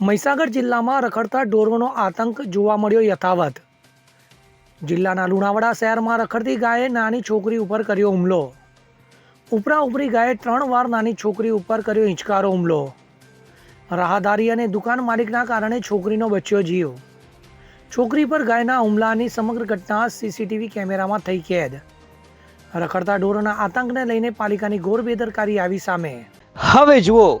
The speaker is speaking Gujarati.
મહીસાગર જિલ્લામાં રખડતા ઢોરોનો આતંક જોવા મળ્યો યથાવત. જિલ્લાના લુણાવાડા શહેરમાં રખડતી ગાયે નાની છોકરી ઉપર કર્યો હુમલો. ઉપરા ઉપરી ગાયે ત્રણ વાર નાની છોકરી ઉપર કર્યો હિંચકારો હુમલો. રાહદારી અને દુકાન માલિકના કારણે છોકરીનો બચ્યો જીવ. છોકરી પર ગાયના હુમલાની સમગ્ર ઘટના સીસીટીવી કેમેરામાં થઈ કેદ. રખડતા ઢોરોના આતંકને લઈને પાલિકાની ઘોર બેદરકારી આવી સામે. હવે જુઓ